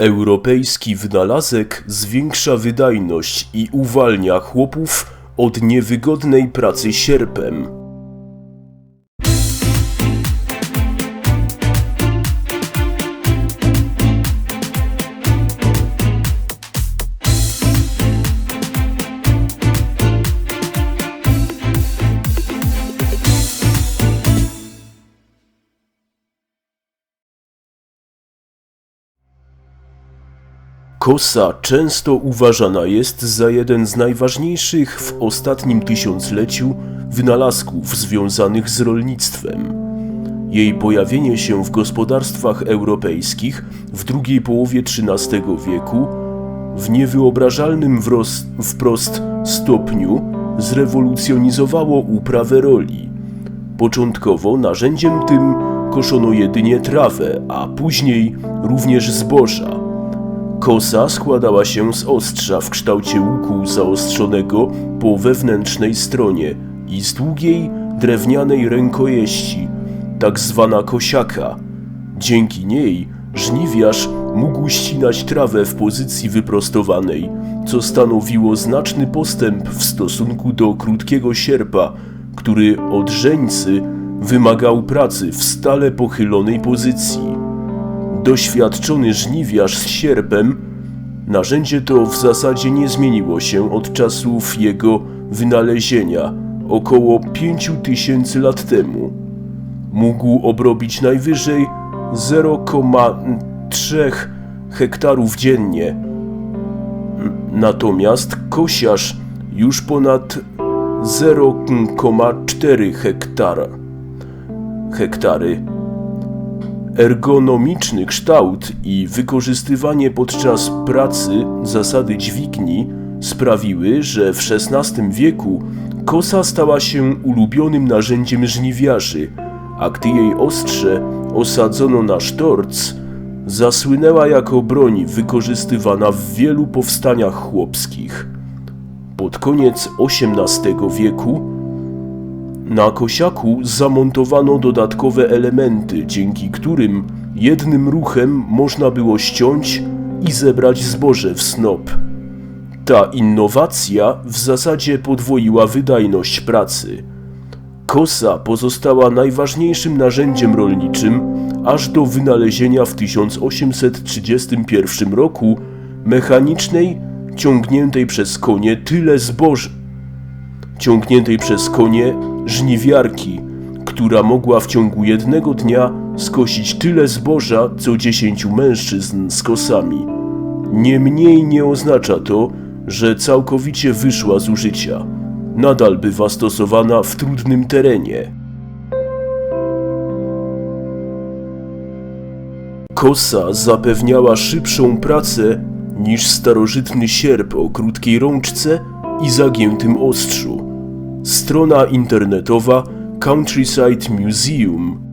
Europejski wynalazek zwiększa wydajność i uwalnia chłopów od niewygodnej pracy sierpem. Kosa często uważana jest za jeden z najważniejszych w ostatnim tysiącleciu wynalazków związanych z rolnictwem. Jej pojawienie się w gospodarstwach europejskich w drugiej połowie XIII wieku w niewyobrażalnym wprost stopniu zrewolucjonizowało uprawę roli. Początkowo narzędziem tym koszono jedynie trawę, a później również zboża. Kosa składała się z ostrza w kształcie łuku zaostrzonego po wewnętrznej stronie i z długiej, drewnianej rękojeści, tak zwana kosiaka. Dzięki niej żniwiarz mógł ścinać trawę w pozycji wyprostowanej, co stanowiło znaczny postęp w stosunku do krótkiego sierpa, który od żeńcy wymagał pracy w stale pochylonej pozycji. Doświadczony żniwiarz z sierpem, narzędzie to w zasadzie nie zmieniło się od czasów jego wynalezienia, około 5000 lat temu. Mógł obrobić najwyżej 0,3 hektarów dziennie. Natomiast kosiarz już ponad 0,4 hektara. Hektary Ergonomiczny kształt i wykorzystywanie podczas pracy zasady dźwigni sprawiły, że w XVI wieku kosa stała się ulubionym narzędziem żniwiarzy, a gdy jej ostrze osadzono na sztorc, zasłynęła jako broń wykorzystywana w wielu powstaniach chłopskich. Pod koniec XVIII wieku na kosiaku zamontowano dodatkowe elementy, dzięki którym jednym ruchem można było ściąć i zebrać zboże w snop. Ta innowacja w zasadzie podwoiła wydajność pracy. Kosa pozostała najważniejszym narzędziem rolniczym aż do wynalezienia w 1831 roku mechanicznej, ciągniętej przez konie tyle zboża, ciągniętej przez konie żniwiarki, która mogła w ciągu jednego dnia skosić tyle zboża, co dziesięciu mężczyzn z kosami. Niemniej nie oznacza to, że całkowicie wyszła z użycia. Nadal bywa stosowana w trudnym terenie. Kosa zapewniała szybszą pracę niż starożytny sierp o krótkiej rączce i zagiętym ostrzu. Strona internetowa Countryside Museum